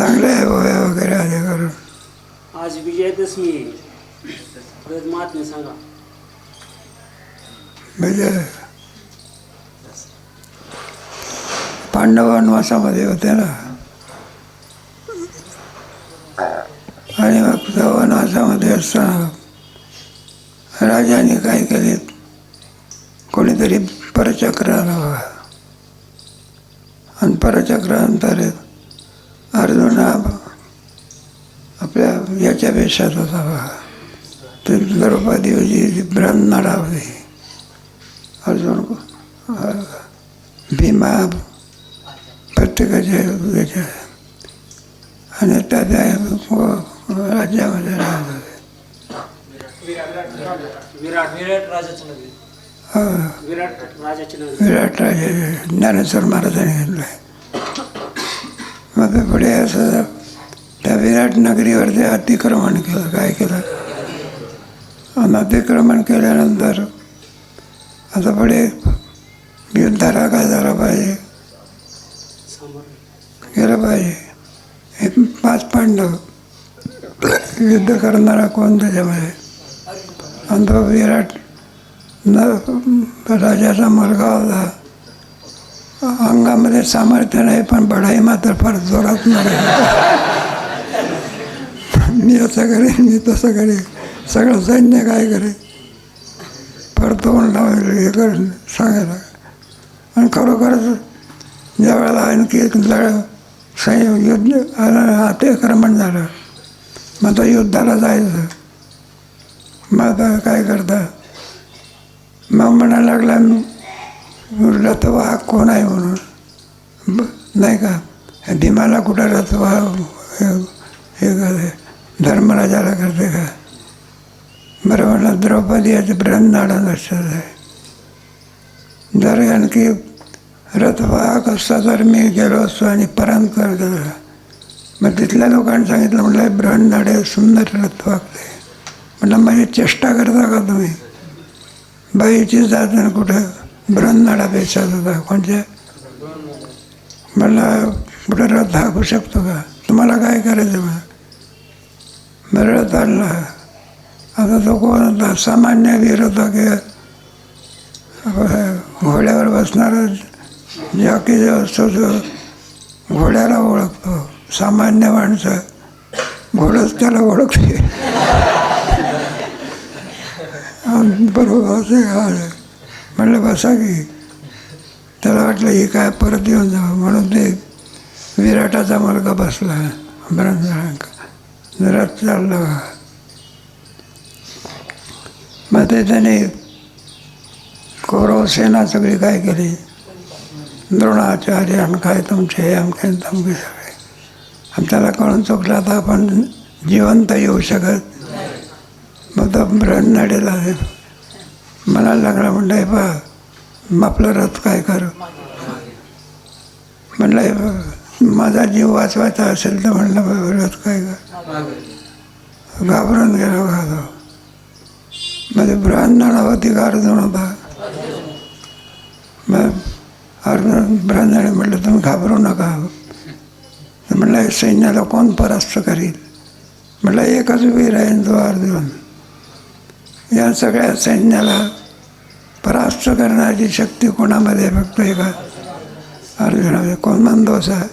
चांगले आहे वय वगैरे आले करून आज विजयादशमी आहे. परत महात्मे सांगा. म्हणजे पांडव वनवासामध्ये होते ना. आणि मग वनवासामध्ये असताना राजाने काय केले? कोणीतरी परचक्र आला आणि परचक्रानंतर अर्जुन आपल्या याच्या वेशात बघा. ते द्रौपदी होती ब्रह्मनाडा होती अजून अं, भीमा प्रत्येकाचे याच्या. आणि त्या त्या राज्यामध्ये राहत होते विराट राजाचं ज्ञानेश्वर महाराजांनी घेतलं आहे मग ते पुढे असं त्या विराट नगरीवरती अतिक्रमण केलं काय केलं? आणि अतिक्रमण केल्यानंतर आता पुढे युद्धाला काय झालं पाहिजे? गेलं केलं पाहिजे. हे पाच पांडव युद्ध करणारा कोण त्याच्यामध्ये? आणि तो विराट न राजाचा मुलगा होता. अंगामध्ये सामर्थ्य नाही पण बढाई मात्र फार जोरात नाही मी असं करेन मी तसं करेन. सगळं सैन्य काय करे फार तोंड हे कर सांगायला. आणि खरोखरच ज्या वेळेला आणखी एक लढ संयोग युद्ध अतिक्रमण झालं मग तो युद्धाला जायचं. मग आता काय करता? मग म्हणायला लागला रथवाहक कोण आहे म्हणून? ब- नाही का? भीमाला कुठं रथवाह हे हे करते? धर्मराजाला करते का? बरं म्हणलं द्रौपदी याचे ब्रह्मनाडा लक्षात आहे. जर आणखी रथवाहक असता तर मी गेलो असतो आणि परांतर केलं मग तिथल्या लोकांनी सांगितलं म्हटलं ब्रह्मनाडे सुंदर रथ वागते. म्हटलं माझी चेष्टा करता का तुम्ही? बाईची जात नाही कुठं? ब्रह्मनाडा बेचायचा होता कोणत्या म्हणलं कुठं रथ हाकू शकतो का? तुम्हाला काय करायचं मग बरं रथ आणला आता तो कोण होता? सामान्य वीर होता की घोड्यावर बसणारा जॉकी जो असतो तो घोड्याला ओळखतो. सामान्य माणसं घोडंच त्याला ओळखते. आणि बरोबर म्हटलं म्हणलं बसा की. त्याला वाटलं हे काय परत येऊन जावं? म्हणून ते विराटाचा मुलगा बसला ब्रह्मरांक रथ चालला. मग ते त्याने कौरव सेना सगळी काय केली? द्रोणाचार्य आणि काय तुमचे हे अमके तमके सगळे. आणि त्याला कळून चुकलं आता आपण जिवंत येऊ शकत. मग तो ब्रह्मनाडेला म्हणायला लागला म्हणलं हे पहा मग आपलं रथ काय कर? म्हणलं हे बघ, माझा जीव वाचवायचा असेल तर म्हणलं बघ, रथ काय कर. घाबरून गेलो घालो म्हणजे ब्राह्मणावरती अर्जुन होता मग अर्जुन ब्राह्मणाने म्हटलं तुम्ही घाबरू नका. म्हटलं म्हणलं सैन्याला कोण परास्त करील? म्हटलं एकच वीर आहे तो अर्जुन. या सगळ्या सैन्याला परास्त करण्याची शक्ती कोणामध्ये आहे? फक्त एका अर्जुनामध्ये. कोण मंदोस आहे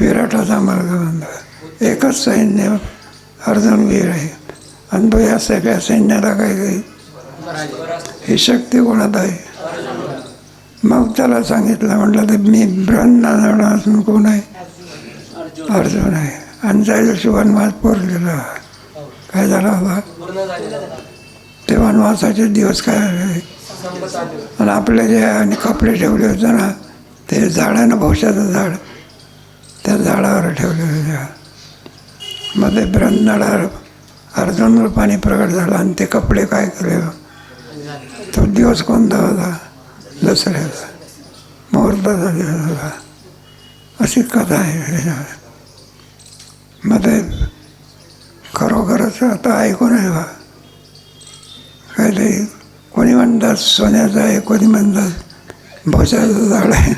विराटाचा मार्ग बंद एकच सैन्य अर्जुन वीर आहे. आणि तो या सगळ्या सैन्याला काय काही ही शक्ती कोणात आहे? मग त्याला सांगितलं म्हटलं तर मी ब्रह्मनारायण असून कोण आहे? अर्जुन आहे. आणि त्या दिवशी वनवास पोरलेला. काय झाला होता ते वनवासाचे दिवस काय आणि आपले जे आणि कपडे ठेवले होते ना ते झाडानं भोशाचं झाड त्या झाडावर ठेवले होते. मग ते ब्रह्मनाडावर अर्जुन रूपाने प्रगट झाला आणि ते कपडे काय केले? तो दिवस कोणता होता? दसऱ्याचा. मुहूर्ताचा दिवस होता. अशी कथा आहे. मग ते खरोखरच आता ऐकून आहे बा पहिले कोणी म्हणतात सोन्याचं आहे कोणी म्हणतात भोशाचं झाड आहे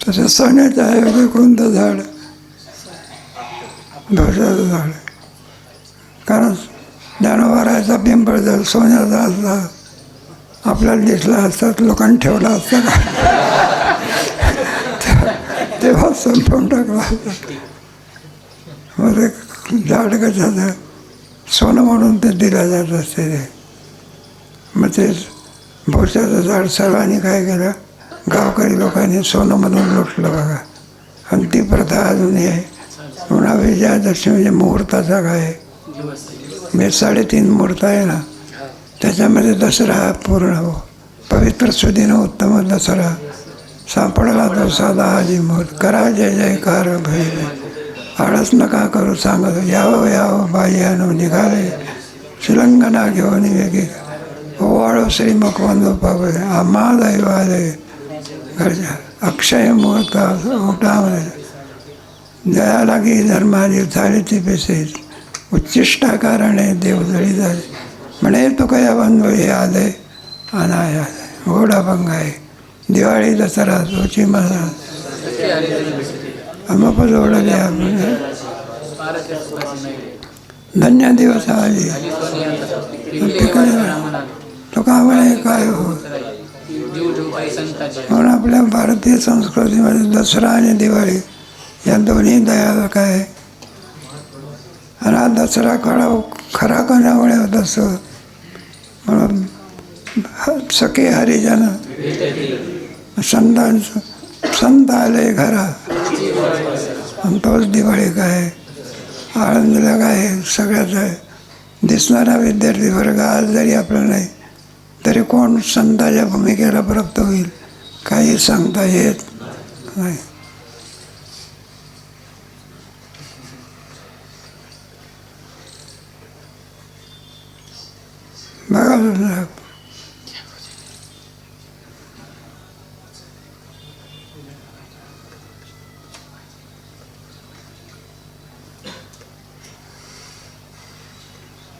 तसं सोन्याचं आहे कोणतं झाड? भोसाचं झाड. कारण जनावराचा पिंपळ जर सोन्याचा असला आपल्याला दिसला असतात लोकांनी ठेवला असता का? तेव्हा संपवून टाकला असतात झाड कशाचं सोनं म्हणून ते दिलं जात असते ते. मग ते भोशाचं झाड सर्वांनी काय केलं? गावकरी लोकांनी सोनं म्हणून लुटलं बघा. आणि ती प्रथा अजूनही आहे. म्हणा विजयादशमी म्हणजे मुहूर्ताचा काय? मी साडेतीन मुहूर्त आहे ना? त्याच्यामध्ये दसरा पूर्ण हो. पवित्र सुदिन उत्तम दसरा. सापडला तो साधा आजी मुहूर्त करा जय जयकार भैर आळस नका करू सांगत यावं यावं बाई आणू निघाले. श्रीलंगना घेऊन वेगळी ओवाळो हो, श्री मकवंदो पावे आम्हा दैवाले घरच्या अक्षय मुहूर्त उठामध्ये जया लागी धर्माची झाली ती पेसेस उच्चिष्टा कारणे देवजळी झाले. म्हणे तो कया बंधू हे आले अनाय आले घोडा भंग आहे. दिवाळी दसरा सोची मला अमप जोडले आपण धन्य दिवस आली. तो का काय हो? म्हणून आपल्या भारतीय संस्कृतीमध्ये दसरा आणि दिवाळी या दोन्ही दयाला आहे? आणि हा दसरा काळा खरा कोणामुळे होत असतो म्हणून सखी सखे हरिजन संतांचं संत आले घरा. आणि तोच दिवाळी काय आळंदीला काय सगळ्याच आहे. दिसणारा विद्यार्थी वर्ग आज जरी आपला नाही तरी कोण संताच्या भूमिकेला प्राप्त होईल काही सांगता येत नाही. बघा